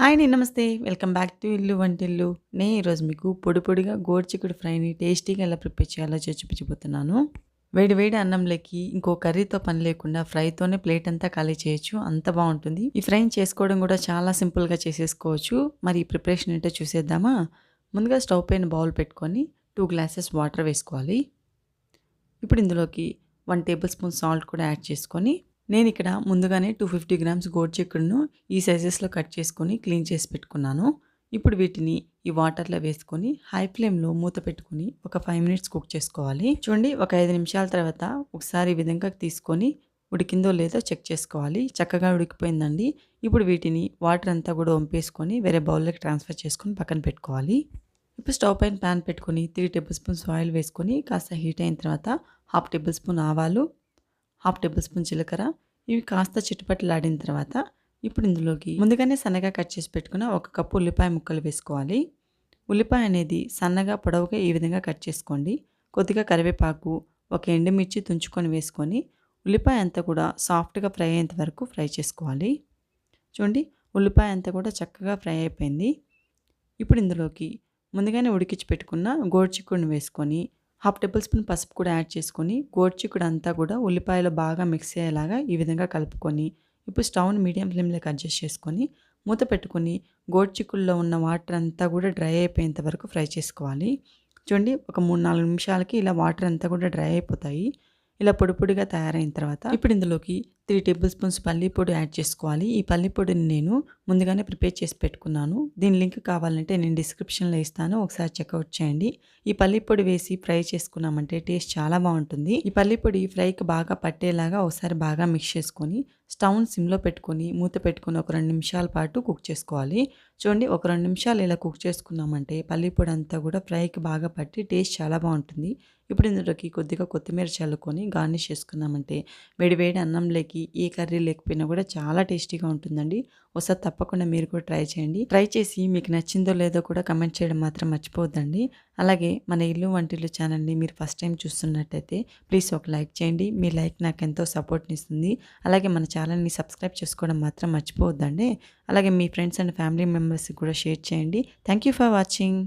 Hi అండి నమస్తే. Welcome back to ఇల్లు వంటిల్లు. నేను ఈరోజు మీకు పొడి పొడిగా గోరుచిక్కుడు ఫ్రైని టేస్టీగా ఎలా ప్రిపేర్ చేయాలో చూపించబోతున్నాను. వేడి వేడి అన్నంలోకి ఇంకో కర్రీతో పని లేకుండా ఫ్రైతోనే ప్లేట్ అంతా ఖాళీ చేయొచ్చు. అంత బాగుంటుంది. ఈ ఫ్రైని చేసుకోవడం కూడా చాలా సింపుల్గా చేసేసుకోవచ్చు. మరి ఈ ప్రిపరేషన్ ఏంటో చూసేద్దామా? ముందుగా స్టవ్ పైన బౌల్ పెట్టుకొని టూ గ్లాసెస్ వాటర్ వేసుకోవాలి. ఇప్పుడు ఇందులోకి వన్ టేబుల్ స్పూన్ సాల్ట్ కూడా యాడ్ చేసుకొని నేను ఇక్కడ ముందుగానే టూ ఫిఫ్టీ గ్రామ్స్ గోడ్చిక్కుడును ఈ సైజెస్లో కట్ చేసుకొని క్లీన్ చేసి పెట్టుకున్నాను. ఇప్పుడు వీటిని ఈ వాటర్లో వేసుకొని హై ఫ్లేమ్లో మూత పెట్టుకొని ఒక ఫైవ్ మినిట్స్ కుక్ చేసుకోవాలి. చూడండి ఒక ఐదు నిమిషాల తర్వాత ఒకసారి ఈ విధంగా తీసుకొని ఉడికిందో లేదో చెక్ చేసుకోవాలి. చక్కగా ఉడికిపోయిందండి. ఇప్పుడు వీటిని వాటర్ అంతా కూడా వంపేసుకొని వేరే బౌల్లోకి ట్రాన్స్ఫర్ చేసుకొని పక్కన పెట్టుకోవాలి. ఇప్పుడు స్టవ్ పైన ప్యాన్ పెట్టుకొని త్రీ టేబుల్ స్పూన్స్ ఆయిల్ వేసుకొని కాస్త హీట్ అయిన తర్వాత హాఫ్ టేబుల్ స్పూన్ ఆవాలు హాఫ్ టేబుల్ స్పూన్ జీలకర్ర ఇవి కాస్త చిట్టుపట్లాడిన తర్వాత ఇప్పుడు ఇందులోకి ముందుగానే సన్నగా కట్ చేసి పెట్టుకున్న ఒక కప్పు ఉల్లిపాయ ముక్కలు వేసుకోవాలి. ఉల్లిపాయ అనేది సన్నగా పొడవుగా ఈ విధంగా కట్ చేసుకోండి. కొద్దిగా కరివేపాకు ఒక ఎండుమిర్చి తుంచుకొని వేసుకొని ఉల్లిపాయ అంతా కూడా సాఫ్ట్గా ఫ్రై అయ్యేంత వరకు ఫ్రై చేసుకోవాలి. చూడండి ఉల్లిపాయ అంతా కూడా చక్కగా ఫ్రై అయిపోయింది. ఇప్పుడు ఇందులోకి ముందుగానే ఉడికించి పెట్టుకున్న గోడ్చిక్కుడిని వేసుకొని హాఫ్ టేబుల్ స్పూన్ పసుపు కూడా యాడ్ చేసుకొని గోడ్చిక్కుడు అంతా కూడా ఉల్లిపాయలు బాగా మిక్స్ అయ్యేలాగా ఈ విధంగా కలుపుకొని ఇప్పుడు స్టవ్ని మీడియం ఫ్లేమ్లోకి అడ్జస్ట్ చేసుకొని మూత పెట్టుకొని గోడ్చిక్కుల్లో ఉన్న వాటర్ అంతా కూడా డ్రై అయిపోయేంత వరకు ఫ్రై చేసుకోవాలి. చూడండి ఒక మూడు నాలుగు నిమిషాలకి ఇలా వాటర్ అంతా కూడా డ్రై అయిపోతాయి. ఇలా పొడి పొడిగా తయారైన తర్వాత ఇప్పుడు ఇందులోకి త్రీ టేబుల్ స్పూన్స్ పల్లీ పొడి యాడ్ చేసుకోవాలి. ఈ పల్లీ పొడిని నేను ముందుగానే ప్రిపేర్ చేసి పెట్టుకున్నాను. దీని లింక్ కావాలంటే నేను డిస్క్రిప్షన్లో ఇస్తాను. ఒకసారి చెక్అవుట్ చేయండి. ఈ పల్లీపొడి వేసి ఫ్రై చేసుకున్నామంటే టేస్ట్ చాలా బాగుంటుంది. ఈ పల్లీపొడి ఫ్రైకి బాగా పట్టేలాగా ఒకసారి బాగా మిక్స్ చేసుకొని స్టవ్ని సిమ్లో పెట్టుకొని మూత పెట్టుకొని ఒక రెండు నిమిషాల పాటు కుక్ చేసుకోవాలి. చూడండి ఒక రెండు నిమిషాలు ఇలా కుక్ చేసుకున్నామంటే పల్లీ పొడి అంతా కూడా ఫ్రైకి బాగా పట్టి టేస్ట్ చాలా బాగుంటుంది. ఇప్పుడు ఇందులోకి కొద్దిగా కొత్తిమీర చల్లుకొని గార్నిష్ చేసుకున్నామంటే వేడి వేడి అన్నంలోకి ఏ కర్రీ లేకపోయినా కూడా చాలా టేస్టీగా ఉంటుందండి. ఒకసారి తప్పకుండా మీరు కూడా ట్రై చేయండి. ట్రై చేసి మీకు నచ్చిందో లేదో కూడా కమెంట్ చేయడం మాత్రం మర్చిపోవద్దండి. అలాగే మన ఇల్లు వంటిల్లు ఛానల్ని మీరు ఫస్ట్ టైం చూస్తున్నట్టయితే ప్లీజ్ ఒక లైక్ చేయండి. మీ లైక్ నాకు ఎంతో సపోర్ట్ని ఇస్తుంది. అలాగే మన ఛానల్ని సబ్స్క్రైబ్ చేసుకోవడం మాత్రం మర్చిపోవద్దండి. అలాగే మీ ఫ్రెండ్స్ అండ్ ఫ్యామిలీ మెంబర్స్కి కూడా షేర్ చేయండి. Thank you for watching.